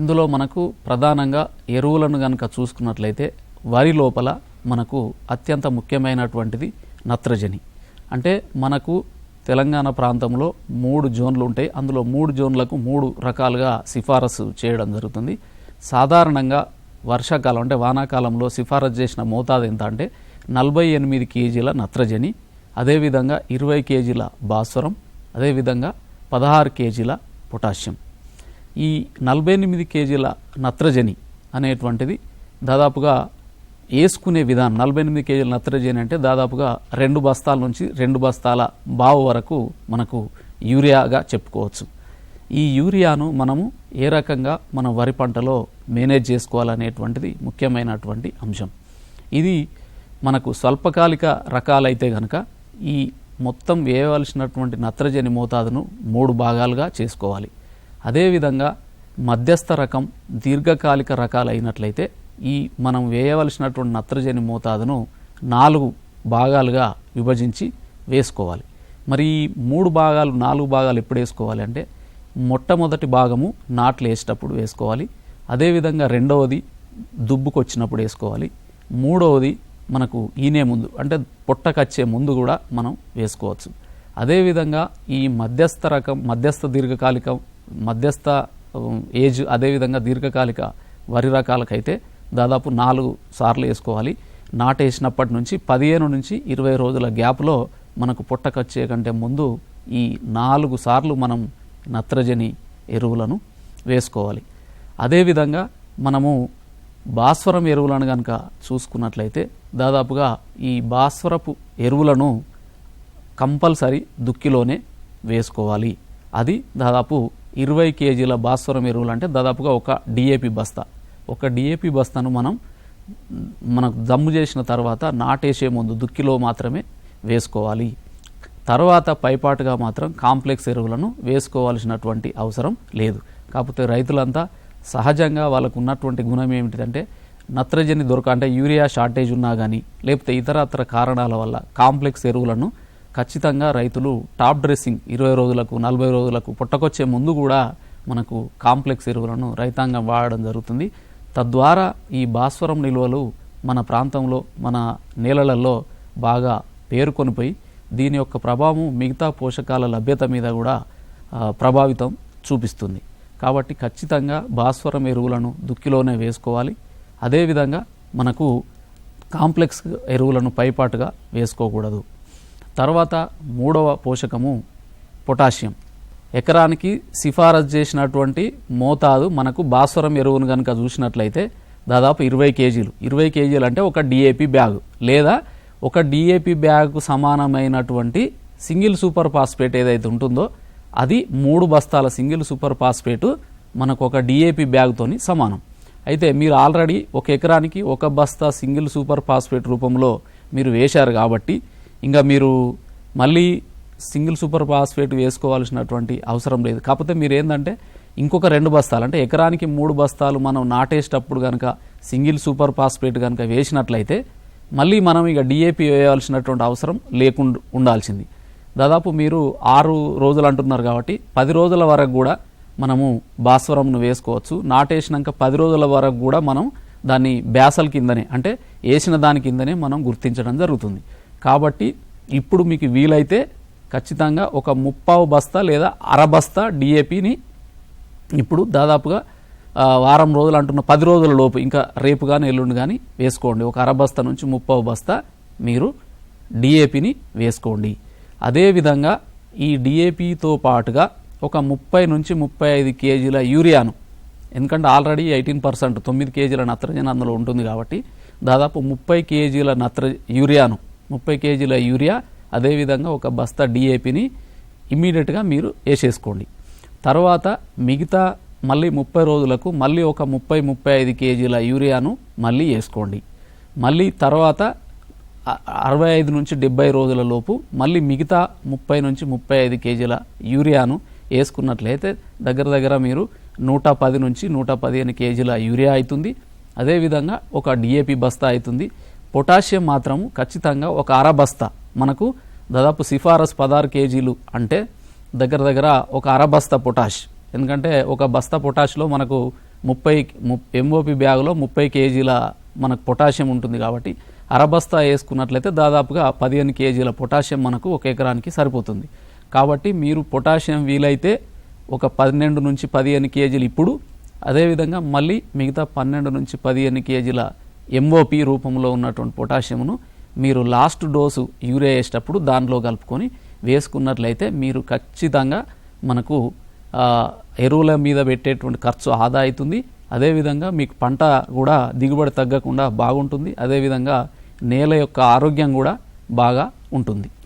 ఇందులో మనకు ప్రధానంగా ఎరువులను కనుక చూసుకున్నట్లయితే వరి లోపల మనకు అత్యంత ముఖ్యమైనటువంటిది నత్రజని. అంటే మనకు తెలంగాణ ప్రాంతంలో మూడు జోన్లు ఉంటాయి. అందులో మూడు జోన్లకు మూడు రకాలుగా సిఫారసు చేయడం జరుగుతుంది. సాధారణంగా వర్షాకాలం అంటే వానాకాలంలో సిఫారసు చేసిన మోతాదు ఎంత అంటే నలభై ఎనిమిది కేజీల నత్రజని అదేవిధంగా ఇరవై కేజీల భాస్వరం అదేవిధంగా పదహారు కేజీల పొటాషియం. ఈ నలభై ఎనిమిది కేజీల నత్రజని అనేటువంటిది దాదాపుగా వేసుకునే విధానం నలభై ఎనిమిది కేజీల నత్రజని అంటే దాదాపుగా రెండు బస్తాల నుంచి రెండు బస్తాల బావు వరకు మనకు యూరియాగా చెప్పుకోవచ్చు. ఈ యూరియాను మనము ఏ రకంగా మన వరి పంటలో మేనేజ్ చేసుకోవాలనేటువంటిది ముఖ్యమైనటువంటి అంశం. ఇది మనకు స్వల్పకాలిక రకాలైతే కనుక ఈ మొత్తం వేయవలసినటువంటి నత్రజని మోతాదును మూడు భాగాలుగా చేసుకోవాలి. అదేవిధంగా మధ్యస్థ రకం దీర్ఘకాలిక రకాలు అయినట్లయితే ఈ మనం వేయవలసినటువంటి నత్రజని మోతాదును నాలుగు భాగాలుగా విభజించి వేసుకోవాలి. మరి ఈ మూడు భాగాలు నాలుగు భాగాలు ఎప్పుడు వేసుకోవాలి అంటే మొట్టమొదటి భాగము నాట్లు వేసేటప్పుడు వేసుకోవాలి. అదేవిధంగా రెండవది దుబ్బుకొచ్చినప్పుడు వేసుకోవాలి. మూడవది మనకు ఈనే ముందు అంటే పొట్టకచ్చే ముందు కూడా మనం వేసుకోవచ్చు. అదేవిధంగా ఈ మధ్యస్థ రకం మధ్యస్థ దీర్ఘకాలిక మధ్యస్థ ఏజ్ అదేవిధంగా దీర్ఘకాలిక వరి రకాలకైతే దాదాపు నాలుగు సార్లు వేసుకోవాలి. నాటేసినప్పటి నుంచి పదిహేను నుంచి ఇరవై రోజుల గ్యాప్లో మనకు పుట్టకొచ్చే కంటే ముందు ఈ నాలుగు సార్లు మనం నత్రజని ఎరువులను వేసుకోవాలి. అదేవిధంగా మనము భాస్వరం ఎరువులను కనుక చూసుకున్నట్లయితే దాదాపుగా ఈ భాస్వరపు ఎరువులను కంపల్సరీ దుక్కిలోనే వేసుకోవాలి. అది దాదాపు ఇరవై కేజీల భాస్వరం ఎరువులు అంటే దాదాపుగా ఒక డిఏపి బస్తా. ఒక డిఏపి బస్తాను మనం మనకు దమ్ము చేసిన తర్వాత నాటేసే ముందు దుక్కిలో మాత్రమే వేసుకోవాలి. తర్వాత పైపాటుగా మాత్రం కాంప్లెక్స్ ఎరువులను వేసుకోవాల్సినటువంటి అవసరం లేదు. కాకపోతే రైతులంతా సహజంగా వాళ్ళకు ఉన్నటువంటి గుణం ఏమిటంటే నత్రజని దొరక అంటే యూరియా షార్టేజ్ ఉన్నా కానీ లేకపోతే ఇతరత్ర కారణాల వల్ల కాంప్లెక్స్ ఎరువులను ఖచ్చితంగా రైతులు టాప్ డ్రెస్సింగ్ ఇరవై రోజులకు నలభై రోజులకు పుట్టకొచ్చే ముందు కూడా మనకు కాంప్లెక్స్ ఎరువులను రైతాంగం వాడడం జరుగుతుంది. తద్వారా ఈ భాస్వరం నిల్వలు మన ప్రాంతంలో మన నేలలలో బాగా పేరుకొనిపోయి దీని యొక్క ప్రభావం మిగతా పోషకాల లభ్యత మీద కూడా ప్రభావితం చూపిస్తుంది. కాబట్టి ఖచ్చితంగా భాస్వరం ఎరువులను దుక్కిలోనే వేసుకోవాలి. అదేవిధంగా మనకు కాంప్లెక్స్ ఎరువులను పైపాటుగా వేసుకోకూడదు. తర్వాత మూడవ పోషకము పొటాషియం. ఎకరానికి సిఫారసు చేసినటువంటి మోతాదు మనకు భాస్వరం ఎరువును కనుక చూసినట్లయితే దాదాపు ఇరవై కేజీలు. ఇరవై కేజీలు అంటే ఒక డిఏపి బ్యాగ్ లేదా ఒక డిఏపి బ్యాగ్కు సమానమైనటువంటి సింగిల్ సూపర్ ఫాస్ఫేట్ ఏదైతే ఉంటుందో అది మూడు బస్తాల సింగిల్ సూపర్ ఫాస్ఫేటు మనకు ఒక డిఏపి బ్యాగ్తోని సమానం. అయితే మీరు ఆల్రెడీ ఒక ఎకరానికి ఒక బస్తా సింగిల్ సూపర్ ఫాస్ఫేట్ రూపంలో మీరు వేశారు కాబట్టి ఇంకా మీరు మళ్ళీ సింగిల్ సూపర్ ఫాస్ఫేట్ వేసుకోవాల్సినటువంటి అవసరం లేదు. కాకపోతే మీరు ఏంటంటే ఇంకొక రెండు బస్తాలు అంటే ఎకరానికి మూడు బస్తాలు మనం నాటేసేటప్పుడు కనుక సింగిల్ సూపర్ ఫాస్ఫేట్ కనుక వేసినట్లయితే మళ్ళీ మనం ఇక డిఏపి వేయాల్సినటువంటి అవసరం లేకుండా ఉండాల్సింది. దాదాపు మీరు ఆరు రోజులు అంటున్నారు కాబట్టి పది రోజుల వరకు కూడా మనము భాస్వరంను వేసుకోవచ్చు. నాటేసినాక పది రోజుల వరకు కూడా మనం దాన్ని బ్యాసల్ కిందనే అంటే వేసిన దాని కిందనే మనం గుర్తించడం జరుగుతుంది. కాబట్టి ఇప్పుడు మీకు వీలైతే ఖచ్చితంగా ఒక ముప్పావు బస్తా లేదా అర బస్తా డిఏపిని ఇప్పుడు దాదాపుగా వారం రోజులు అంటున్న పది రోజుల లోపు ఇంకా రేపు కానీ ఎల్లుండి కానీ వేసుకోండి. ఒక అర బస్తా నుంచి ముప్పావు బస్తా మీరు డిఏపిని వేసుకోండి. అదేవిధంగా ఈ డిఏపితో పాటుగా ఒక ముప్పై నుంచి ముప్పై ఐదు కేజీల యూరియాను ఎందుకంటే ఆల్రెడీ ఎయిటీన్ పర్సెంట్ తొమ్మిది కేజీల నత్రజని అందులో ఉంటుంది కాబట్టి దాదాపు ముప్పై కేజీల నత్ర యూరియాను ముప్పై కేజీల యూరియా అదేవిధంగా ఒక బస్తా డిఏపిని ఇమ్మీడియట్గా మీరు వేసేసుకోండి. తర్వాత మిగతా మళ్ళీ ముప్పై రోజులకు మళ్ళీ ఒక ముప్పై ముప్పై ఐదు కేజీల యూరియాను మళ్ళీ వేసుకోండి. మళ్ళీ తర్వాత అరవై ఐదు నుంచి డెబ్బై రోజుల లోపు మళ్ళీ మిగతా ముప్పై నుంచి ముప్పై ఐదు కేజీల యూరియాను వేసుకున్నట్లయితే దగ్గర దగ్గర మీరు నూట పది నుంచి నూట పదిహేను కేజీల యూరియా అవుతుంది. అదేవిధంగా ఒక డిఏపి బస్తా అవుతుంది. పొటాషియం మాత్రం ఖచ్చితంగా ఒక అర బస్తా మనకు దాదాపు సిఫారసు పదహారు కేజీలు అంటే దగ్గర దగ్గర ఒక అర బస్తా పొటాష్. ఎందుకంటే ఒక బస్తా పొటాష్లో మనకు ముప్పై ఎంఓపి బ్యాగులో ముప్పై కేజీల మనకు పొటాషియం ఉంటుంది కాబట్టి అరబస్తా వేసుకున్నట్లయితే దాదాపుగా పదిహేను కేజీల పొటాషియం మనకు ఒక ఎకరానికి సరిపోతుంది. కాబట్టి మీరు పొటాషియం వీలైతే ఒక పన్నెండు నుంచి పదిహేను కేజీలు ఇప్పుడు అదేవిధంగా మళ్ళీ మిగతా పన్నెండు నుంచి పదిహేను కేజీల ఎంఓపి రూపంలో ఉన్నటువంటి పొటాషియంను మీరు లాస్ట్ డోసు యూరియా వేసేటప్పుడు దానిలో కలుపుకొని వేసుకున్నట్లయితే మీరు ఖచ్చితంగా మనకు ఎరువుల మీద పెట్టేటువంటి ఖర్చు ఆదా అవుతుంది. అదేవిధంగా మీకు పంట కూడా దిగుబడి తగ్గకుండా బాగుంటుంది. అదేవిధంగా నేల యొక్క ఆరోగ్యం కూడా బాగా ఉంటుంది.